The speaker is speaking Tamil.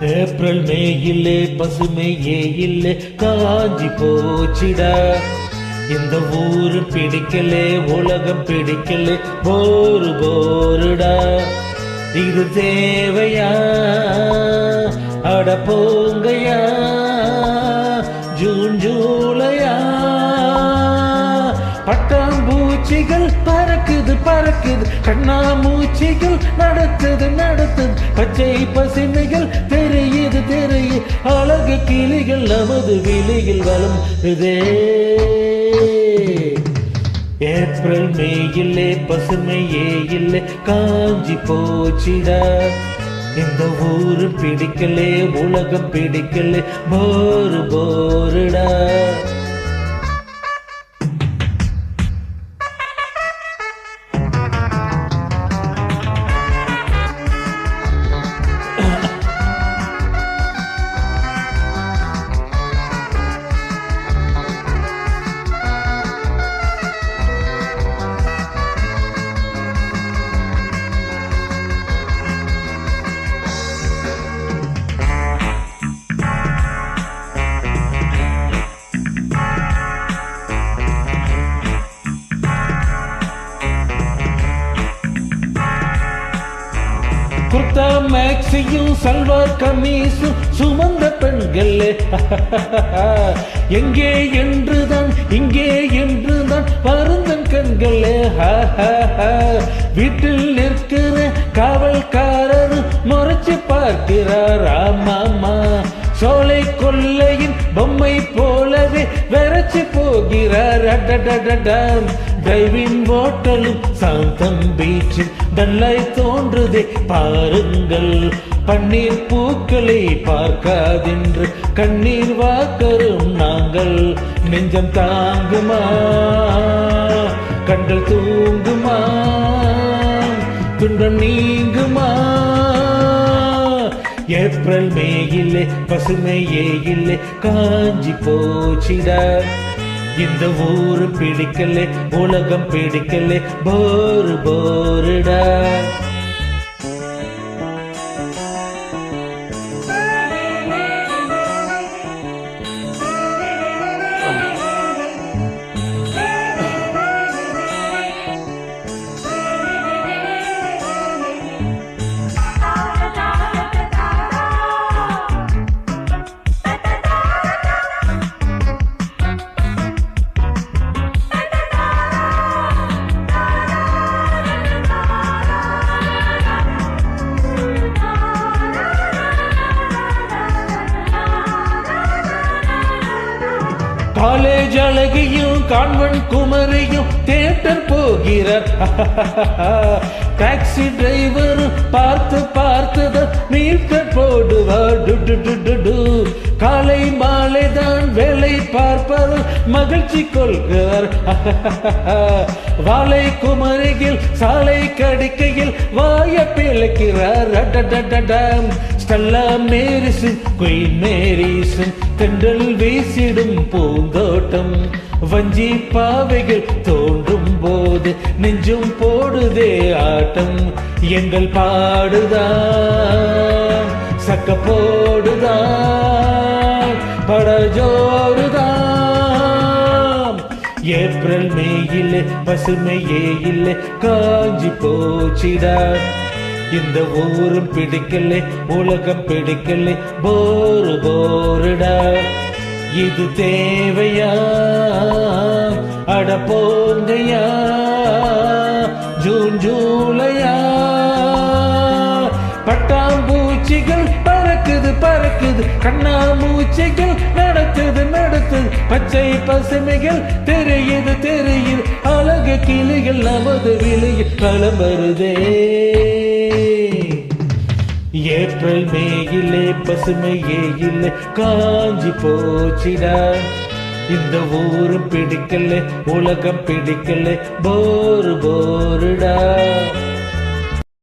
ஏப்ரல் மே மேயிலே பசுமையே இல்லை காஞ்சி போச்சிடா. இந்த ஊரு பிடிக்கலே உலகம் பிடிக்கலே போரு போருடா. இது தேவையா? அட போங்கயா. June June. பட்டாம்பூச்சிகள் பறக்குது பறக்குது. கண்ணாமூச்சிகள் நடத்துது நடத்துது. பச்சை பசுமைகள் தெரியுது தெரியுது. அழகு கிளிகள் நமது விலையில் வரும் இதே ஏப்ரல் மே இல்லை பசுமையே இல்லை காஞ்சி போச்சிடா. இந்த ஊரு பிடிக்கலே உலகம் பிடிக்கலே போரு போருடா. மேக்ஸியும் சல்வார் கமீஸும் சுமந்த பெண்கள். எங்கே என்றுதான் இங்கே என்றுதான் வருந்தன் கண்கள். வீட்டில் நிற்கிற காவல்காரர் முறைச்சு பார்க்கிறார். ஆமாமா சோலை கொல்லையின் பொம்மை போலவே வெறச்சு போகிறார். அடடடடாம் டிரைவிங் ஓட்டலும் சாந்தம் பீச்சில் டல்லாய் தோன்றுதே பாருங்கள். பன்னீர் பூக்களை பார்க்காதென்று கண்ணீர் வாக்கரும் நாங்கள். நெஞ்சம் தாங்குமா? கண்கள் தூங்குமா? துன்பம் நீங்குமா? ஏப்ரல் மேயிலே பசுமையே இல்லை காஞ்சி போச்சிட. இந்த ஊரு பிடிக்கலே உலகம் பிடிக்கலே போரு போருடா. அழகியும் கான்வன் குமரியும் தேட்டர் போகிறார். டாக்ஸி டிரைவர் பார்த்து பார்த்து மீட்டர் போடுவார். டு டு டு டு காலை மா வேலை பார்ப்பது மகிழ்ச்சி கொள்கிறார். வாழை குமரியில் சாலை கடிக்கையில் வாய பிழைக்கிறார் ஸ்டெல்லா மேரிசன் குயின் மேரிசன் தெண்டல் வீசிடும் பூந்தோட்டம். வஞ்சி பாவைகள் தோன்றும் போது நெஞ்சும் போடுதே ஆட்டம். எங்கள் பாடுதான் சக்க போடுதான். இல்லை பசுமையே இல்லை காஞ்சி போச்சிடா. இந்த ஊரும் பிடிக்கலே உலகம் பிடிக்கலே போரு போருடா. இது தேவையா? அட போங்கையா? ஜூன் ஜூலையா? பட்டாம்பூச்சிகள் பறக்குது. பறக்குது கண்ணாமூச்சிகள் நடத்துது நடத்துது பச்சை பசுமைகள் தெரியுது தெரியுது. அழகு கிளிகள் நமது விலையில் பலம் வருதே ஏப்ரல் மேயிலே பசுமையே இல்லை காஞ்சி போச்சிடா. இந்த ஊரு பிடிக்கல உலகம் பிடிக்கல போரு போருடா.